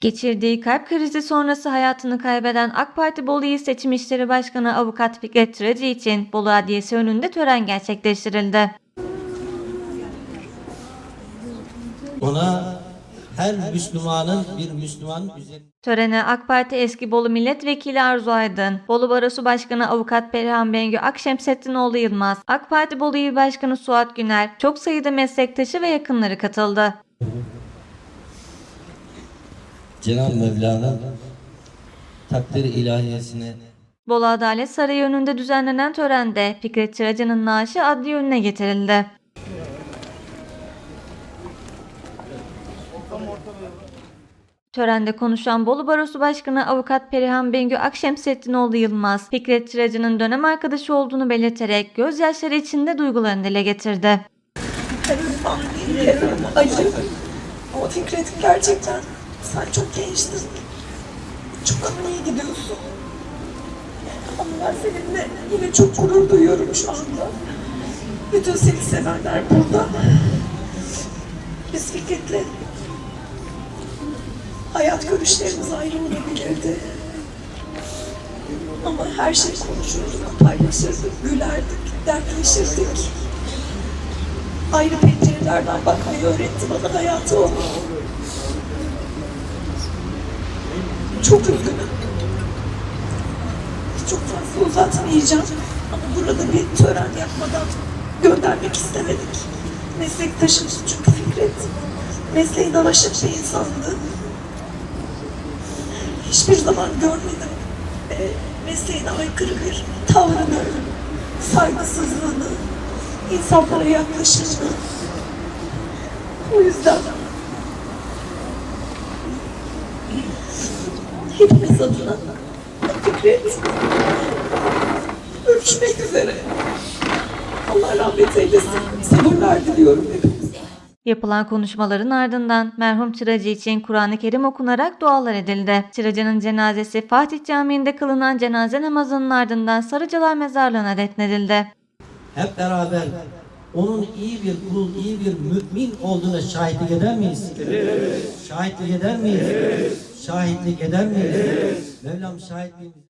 Geçirdiği kalp krizi sonrası hayatını kaybeden AK Parti Bolu İl Seçim İşleri Başkanı Avukat Fikret Tıracı için Bolu Adliyesi önünde tören gerçekleştirildi. Ona her Müslümanın bir Müslüman üzerine Törene AK Parti eski Bolu Milletvekili Arzu Aydın, Bolu Barosu Başkanı Avukat Perihan Bengü Akşemseddinoğlu Yılmaz, AK Parti Bolu İl Başkanı Suat Güner, çok sayıda meslektaşı ve yakınları katıldı. Cenab-ı Mevla'nın takdir ilahiyesine Bolu Adalet Sarayı önünde düzenlenen törende Fikret Çıracı'nın naaşı adliye önüne getirildi. Törende konuşan Bolu Barosu Başkanı Avukat Perihan Bengü Akşemseddinoğlu Yılmaz, Fikret Çıracı'nın dönem arkadaşı olduğunu belirterek gözyaşları içinde duygularını dile getirdi. Biliyorum acı. Ama Fikret gerçekten sen çok gençtin. Çok iyi gidiyorsun. Ama ben seninle yine çok gurur duyuyorum şu anda. Bütün seni sevenler burada. Biz Fikret'le hayat görüşlerimiz ayrı olabilirdi. Ama her şey konuşurduk, paylaşırdık, gülerdik, dertleşirdik ayrı pencerelerden bakmayı öğretti bana hayatı o. Çok üzgünüm. Çok fazla uzatmayacağım. Ama burada bir tören yapmadan göndermek istemedik. Meslektaşımız çünkü Fikret. Mesleğine aşık bir insandı. Hiçbir zaman görmedim. E, mesleğine aykırı bir tavrını, saygısızlığını, insanlara yaklaşımını. O yüzden hepimiz adına Fikret görüşmek üzere. Allah rahmet eylesin. Sabırlar diliyorum hepimize. Yapılan konuşmaların ardından merhum Çıracı için Kur'an-ı Kerim okunarak dualar edildi. Çıracı'nın cenazesi Fatih Camii'nde kılınan cenaze namazının ardından Sarıcılar Mezarlığı'na defnedildi. hep beraber onun iyi bir kul, iyi bir mümin olduğuna şahitlik eder miyiz? Şahitlik eder miyiz? Şahitlik eder miyiz? Mevlam şahitliğimizi